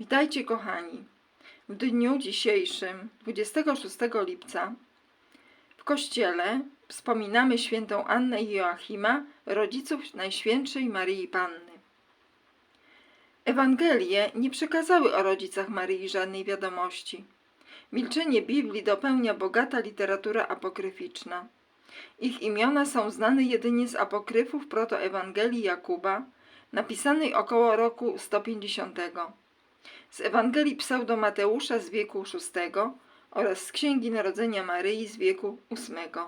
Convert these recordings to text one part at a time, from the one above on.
Witajcie kochani. W dniu dzisiejszym, 26 lipca, w kościele wspominamy świętą Annę i Joachima, rodziców Najświętszej Maryi Panny. Ewangelie nie przekazały o rodzicach Maryi żadnej wiadomości. Milczenie Biblii dopełnia bogata literatura apokryficzna. Ich imiona są znane jedynie z apokryfów protoewangelii Jakuba, napisanej około roku 150, z Ewangelii Pseudo-Mateusza z wieku VI oraz z Księgi Narodzenia Maryi z wieku VIII.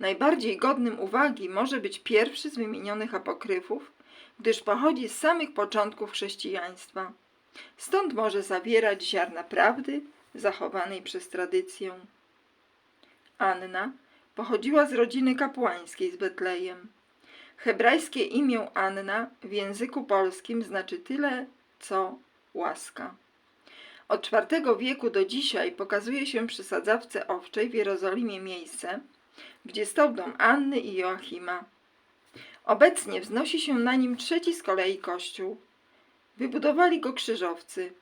Najbardziej godnym uwagi może być pierwszy z wymienionych apokryfów, gdyż pochodzi z samych początków chrześcijaństwa. Stąd może zawierać ziarna prawdy zachowanej przez tradycję. Anna pochodziła z rodziny kapłańskiej z Betlejem. Hebrajskie imię Anna w języku polskim znaczy tyle, co łaska. Od IV wieku do dzisiaj pokazuje się przy sadzawce owczej w Jerozolimie miejsce, gdzie stał dom Anny i Joachima. Obecnie wznosi się na nim trzeci z kolei kościół. Wybudowali go krzyżowcy.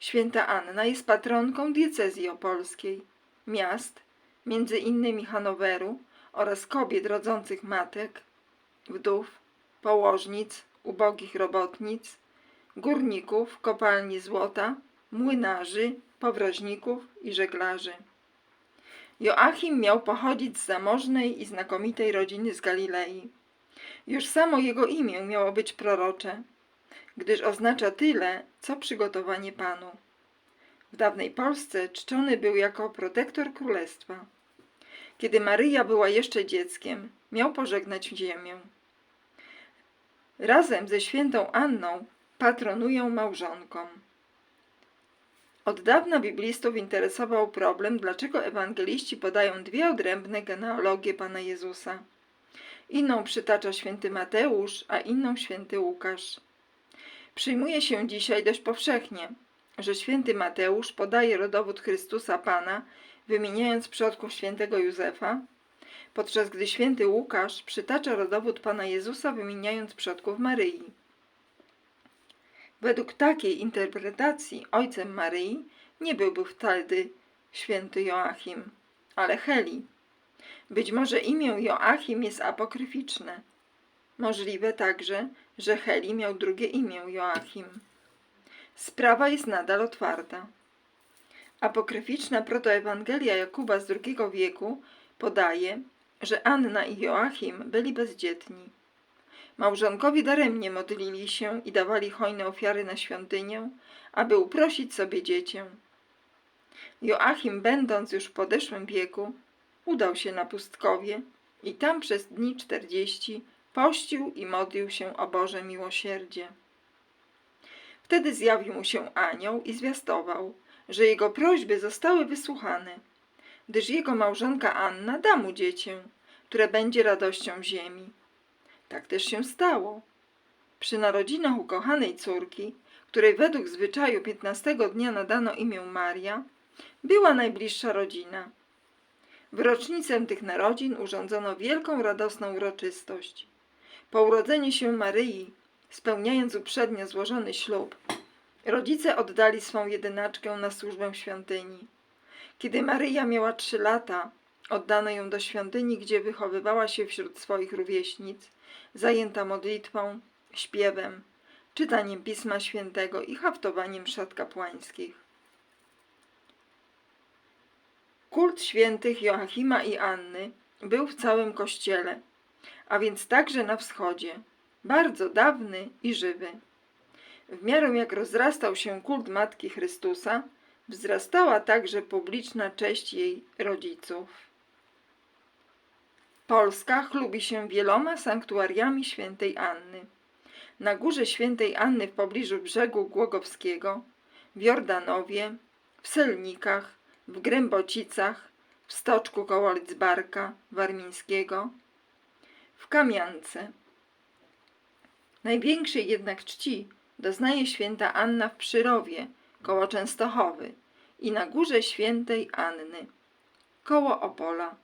Święta Anna jest patronką diecezji opolskiej, miast, między innymi Hanoweru oraz kobiet rodzących matek, wdów, położnic, ubogich robotnic, górników, kopalni złota, młynarzy, powroźników i żeglarzy. Joachim miał pochodzić z zamożnej i znakomitej rodziny z Galilei. Już samo jego imię miało być prorocze, gdyż oznacza tyle, co przygotowanie Panu. W dawnej Polsce czczony był jako protektor królestwa. Kiedy Maryja była jeszcze dzieckiem, miał pożegnać ziemię. Razem ze świętą Anną patronują małżonkom. Od dawna biblistów interesował problem, dlaczego ewangeliści podają dwie odrębne genealogie Pana Jezusa. Inną przytacza święty Mateusz, a inną święty Łukasz. Przyjmuje się dzisiaj dość powszechnie, że święty Mateusz podaje rodowód Chrystusa Pana, wymieniając przodków świętego Józefa, podczas gdy święty Łukasz przytacza rodowód Pana Jezusa, wymieniając przodków Maryi. Według takiej interpretacji ojcem Maryi nie byłby wtedy święty Joachim, ale Heli. Być może imię Joachim jest apokryficzne. Możliwe także, że Heli miał drugie imię Joachim. Sprawa jest nadal otwarta. Apokryficzna protoewangelia Jakuba z II wieku podaje, że Anna i Joachim byli bezdzietni. Małżonkowie daremnie modlili się i dawali hojne ofiary na świątynię, aby uprosić sobie dziecię. Joachim, będąc już w podeszłym wieku, udał się na pustkowie i tam przez dni czterdzieści pościł i modlił się o Boże miłosierdzie. Wtedy zjawił mu się anioł i zwiastował, że jego prośby zostały wysłuchane, gdyż jego małżonka Anna da mu dziecię, które będzie radością ziemi. Tak też się stało. Przy narodzinach ukochanej córki, której według zwyczaju piętnastego dnia nadano imię Maria, była najbliższa rodzina. W rocznicę tych narodzin urządzono wielką radosną uroczystość. Po urodzeniu się Maryi, spełniając uprzednio złożony ślub, rodzice oddali swą jedynaczkę na służbę świątyni. Kiedy Maryja miała trzy lata, oddano ją do świątyni, gdzie wychowywała się wśród swoich rówieśnic, zajęta modlitwą, śpiewem, czytaniem Pisma Świętego i haftowaniem szat kapłańskich. Kult świętych Joachima i Anny był w całym kościele, a więc także na wschodzie, bardzo dawny i żywy. W miarę jak rozrastał się kult Matki Chrystusa, wzrastała także publiczna cześć jej rodziców. Polska chlubi się wieloma sanktuariami świętej Anny. Na górze świętej Anny w pobliżu brzegu Głogowskiego, w Jordanowie, w Selnikach, w Grębocicach, w Stoczku koło Lidzbarka Warmińskiego, w Kamiance. Największej jednak czci doznaje święta Anna w Przyrowie, koło Częstochowy i na górze świętej Anny, koło Opola.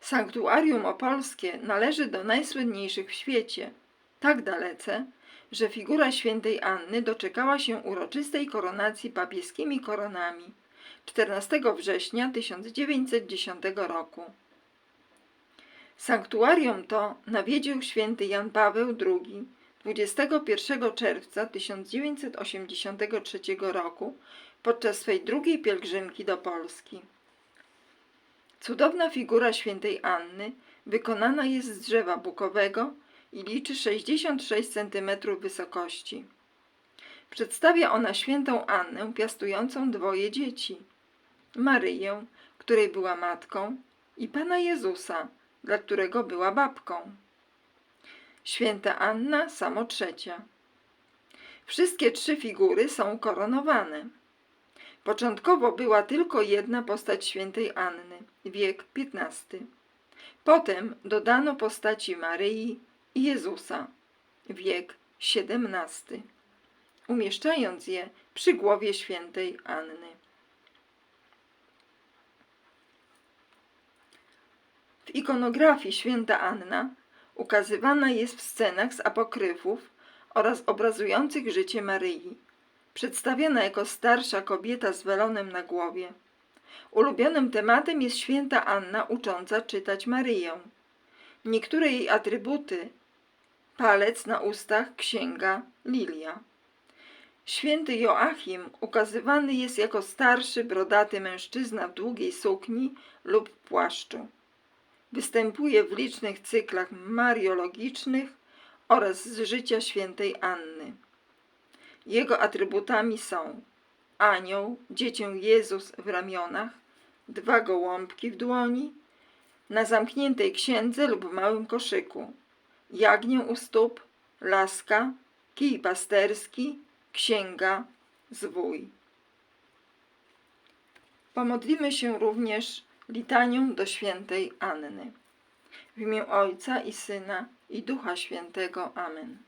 Sanktuarium opolskie należy do najsłynniejszych w świecie, tak dalece, że figura świętej Anny doczekała się uroczystej koronacji papieskimi koronami 14 września 1910 roku. Sanktuarium to nawiedził święty Jan Paweł II 21 czerwca 1983 roku podczas swej drugiej pielgrzymki do Polski. Cudowna figura świętej Anny wykonana jest z drzewa bukowego i liczy 66 cm wysokości. Przedstawia ona świętą Annę piastującą dwoje dzieci: Maryję, której była matką, i Pana Jezusa, dla którego była babką. Święta Anna samo trzecia. Wszystkie trzy figury są koronowane. Początkowo była tylko jedna postać świętej Anny, wiek XV. Potem dodano postaci Maryi i Jezusa, wiek XVII, umieszczając je przy głowie świętej Anny. W ikonografii święta Anna ukazywana jest w scenach z apokryfów oraz obrazujących życie Maryi, przedstawiana jako starsza kobieta z welonem na głowie. Ulubionym tematem jest święta Anna ucząca czytać Maryję. Niektóre jej atrybuty palec na ustach, księga, lilia. Święty Joachim ukazywany jest jako starszy, brodaty mężczyzna w długiej sukni lub płaszczu. Występuje w licznych cyklach mariologicznych oraz z życia świętej Anny. Jego atrybutami są anioł, dziecię Jezus w ramionach, dwa gołąbki w dłoni, na zamkniętej księdze lub małym koszyku, jagnię u stóp, laska, kij pasterski, księga, zwój. Pomodlimy się również litanią do świętej Anny. W imię Ojca i Syna i Ducha Świętego. Amen.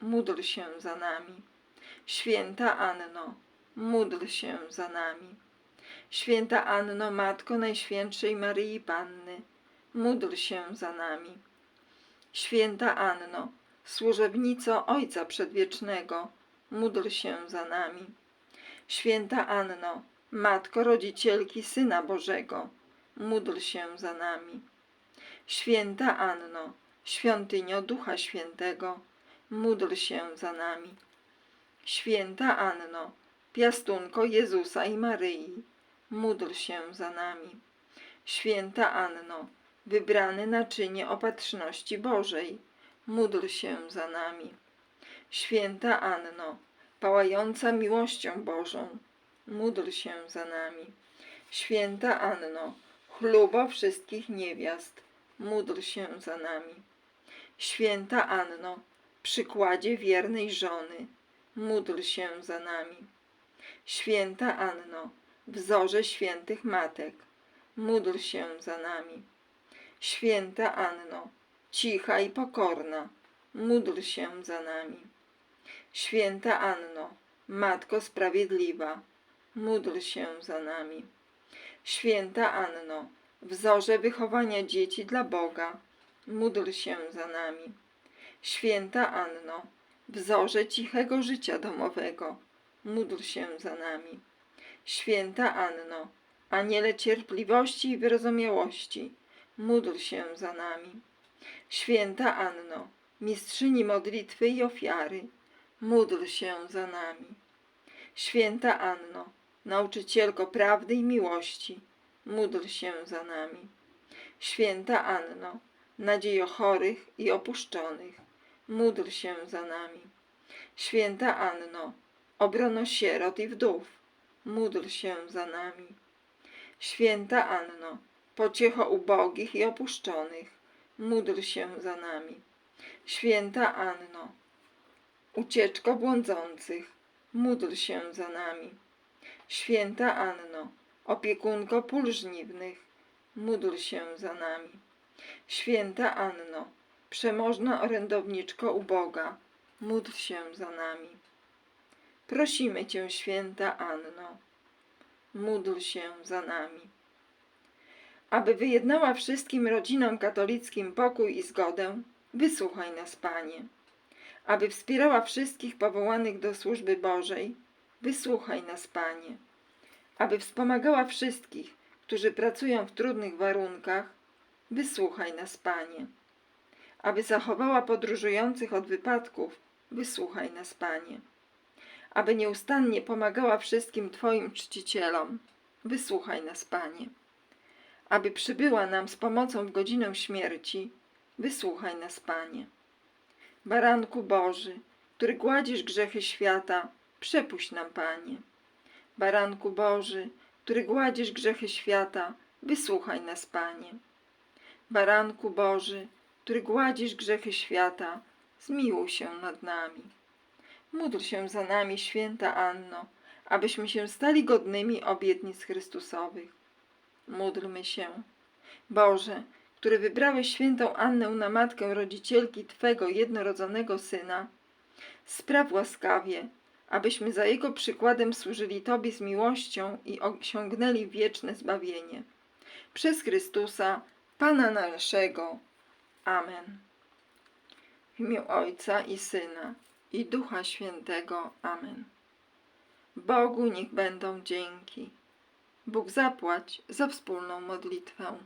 módl się za nami. Święta Anno, módl się za nami. Święta Anno, Matko Najświętszej Maryi Panny, módl się za nami. Święta Anno, służebnico Ojca Przedwiecznego, módl się za nami. Święta Anno, Matko Rodzicielki Syna Bożego, módl się za nami. Święta Anno, Świątynio Ducha Świętego, módl się za nami. Święta Anno, Piastunko Jezusa i Maryi, módl się za nami. Święta Anno, wybrany naczynie opatrzności Bożej, módl się za nami. Święta Anno, pałająca miłością Bożą, módl się za nami. Święta Anno, chlubo wszystkich niewiast, módl się za nami. Święta Anno, przykładzie wiernej żony, módl się za nami. Święta Anno, wzorze świętych matek, módl się za nami. Święta Anno, cicha i pokorna, módl się za nami. Święta Anno, Matko Sprawiedliwa, módl się za nami. Święta Anno, wzorze wychowania dzieci dla Boga, módl się za nami. Święta Anno, wzorze cichego życia domowego, módl się za nami. Święta Anno, aniele cierpliwości i wyrozumiałości, módl się za nami. Święta Anno, mistrzyni modlitwy i ofiary, módl się za nami. Święta Anno, nauczycielko prawdy i miłości, módl się za nami. Święta Anno, nadziejo chorych i opuszczonych, módl się za nami. Święta Anno, obrono sierot i wdów, módl się za nami. Święta Anno, pociecho ubogich i opuszczonych, módl się za nami. Święta Anno, Ucieczko błądzących, módl się za nami. Święta Anno, opiekunko pól żniwnych, módl się za nami. Święta Anno, przemożna orędowniczko uboga, módl się za nami. Prosimy Cię, święta Anno, módl się za nami. Aby wyjednała wszystkim rodzinom katolickim pokój i zgodę, wysłuchaj nas, Panie. Aby wspierała wszystkich powołanych do służby Bożej, wysłuchaj nas, Panie. Aby wspomagała wszystkich, którzy pracują w trudnych warunkach, wysłuchaj nas, Panie. Aby zachowała podróżujących od wypadków, wysłuchaj nas, Panie. Aby nieustannie pomagała wszystkim Twoim czcicielom, wysłuchaj nas, Panie. Aby przybyła nam z pomocą w godzinę śmierci, wysłuchaj nas, Panie. Baranku Boży, który gładzisz grzechy świata, przepuść nam, Panie. Baranku Boży, który gładzisz grzechy świata, wysłuchaj nas, Panie. Baranku Boży, który gładzisz grzechy świata, zmiłuj się nad nami. Módl się za nami, święta Anno, abyśmy się stali godnymi obietnic Chrystusowych. Módlmy się. Boże, który wybrałeś świętą Annę na matkę rodzicielki Twego jednorodzonego Syna, spraw łaskawie, abyśmy za Jego przykładem służyli Tobie z miłością i osiągnęli wieczne zbawienie. Przez Chrystusa, Pana naszego. Amen. W imię Ojca i Syna i Ducha Świętego. Amen. Bogu niech będą dzięki. Bóg zapłać za wspólną modlitwę.